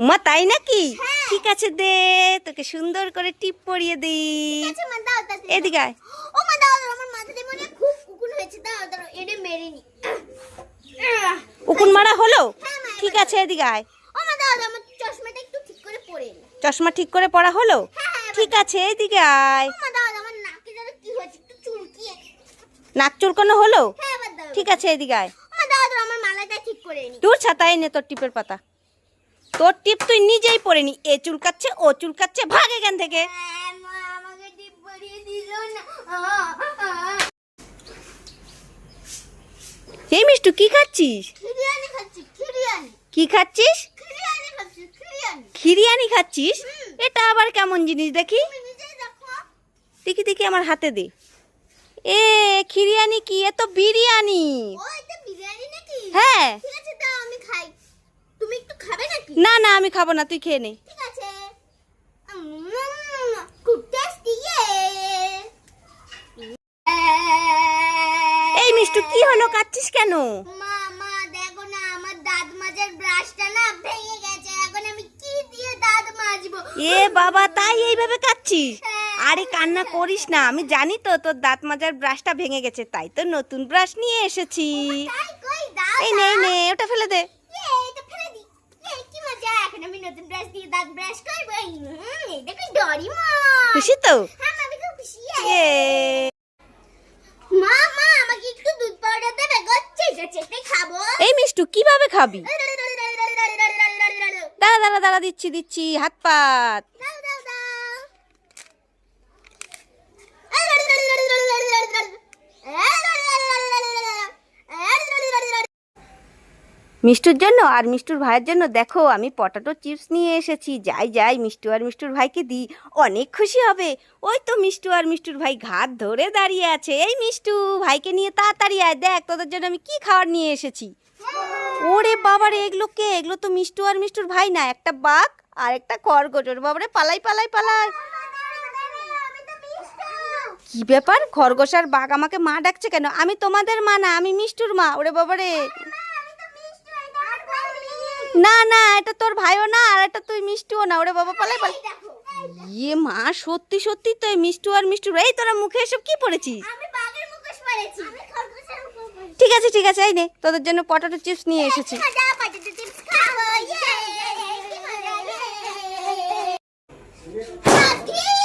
মা তাই নাকি? ঠিক আছে দে তোকে সুন্দর করে টিপ পরিয়ে তাড়াতাড়ি এদিকে ও মা দাও দাও, আমার মাথাতে মনে খুব উকুন হয়েছে। দাও দাও এটা মেরে নি। উকুন মারা হলো? হ্যাঁ, ঠিক আছে এদিকে আয়। ও মা দাও দাও, আমার চশমাটা একটু ঠিক করে পরে চশমা ঠিক করে পড়া হলো? হ্যাঁ, হ্যাঁ, ঠিক আছে এদিকে আয়। ও মা দাও দাও, আমার নাকে যেন কি হয়েছে একটু চুলকিয়ে। নাক চুলকানো হলো? হ্যাঁ ঠিক আছে এদিকে আয়। ও মা দাও দাও, আমার মালাটা ঠিক করে নি। তোর ছাতায় নে তোর টিপের পাতা। তোর টিপ তুই নিজেই পরে নি। এ চুলকাচ্ছে ও চুলকাচ্ছে ভাগ এখান থেকে। এই মিষ্টু কি খাচ্ছিস? কি খাচ্ছিস? খিরিয়ানি খাচ্ছি খিরিয়ানি খিরিয়ানি খাচ্ছিস? এটা আবার কেমন জিনিস দেখি? দেখি। দেখি আমার হাতে দে। এ খিরিয়ানি কি? এ তো বিরিয়ানি। হ্যাঁ ঠিক আছে দাও আমি খাই তুমি একটু খাবে নাকি না না আমি খাব না তুই খেয়ে নে। ঠিক আছে। খুব টেস্টি এই মিষ্টু কি হলো? কাচ্ছিস কেন? মা মা দেখো না আমার দাঁত মাজার ব্রাশটা না ভেঙে গেছে। এখন আমি কি দিয়ে দাঁত মাজবো? এ বাবা তাই এইভাবে কাচ্ছিস হ্যাঁ। আরে কান্না করিস না। আমি জানি তো তোর দাঁত মাজার ব্রাশটা ভেঙে গেছে তাই তো নতুন ব্রাশ নিয়ে এসেছি। এই নে নে ওটা ফেলে দে দাও। এই তো ফেলে দি এই কি মজা এখন আমি নতুন ব্রাশ দিয়ে দাঁত ব্রাশ করব এটা কি ডরি মা খুশি তো হ্যাঁ মা, আমি খুব খুশি মা মা আমাকে একটু দুধ পাউডার দেবে গো চেটে চেটে খাব এই মিষ্টু কীভাবে খাবি দাঁড়া দাঁড়া দাঁড়া দিচ্ছি দিচ্ছি হাত পাত দাও দাও দাও মিষ্টুর জন্য আর মিষ্টুর ভাইয়ের জন্য দেখো, আমি পটাটো চিপস নিয়ে এসেছি। যাই যাই, মিষ্টু আর মিষ্টুর ভাইকে দিই। অনেক খুশি হবে। ওই তো মিষ্টু আর মিষ্টুর ভাই ঘাত ধরে দাঁড়িয়ে আছে। এই মিষ্টু, ভাইকে নিয়ে তাড়াতাড়ি আয়। দেখ, তোদের জন্য আমি কি খাবার নিয়ে এসেছি। ওরে বাবারে, এগুলো কে? এগুলো তো মিষ্টু আর মিষ্টুর ভাই না, একটা বাঘ আর একটা খরগোশ। ওর বাবারে, পালাই পালাই পালাই। কি ব্যাপার? খরগোশ আর বাঘ আমাকে মা ডাকছে কেন? আমি তোমাদের মা না, আমি মিষ্টুর মা। ওরে বাবারে। না না এটা তোর ভাইও না আর এটা তুই মিষ্টিও না। ওরে বাবা পালাই পালাই। ইয়ে মা সত্যি সত্যি তো এই মিষ্টি আর মিষ্টু এই তোরা মুখে এসব কি পড়েছিস? ঠিক আছে ঠিক আছে এই নে তোদের জন্য পটাটো চিপস নিয়ে এসেছি। Yeah.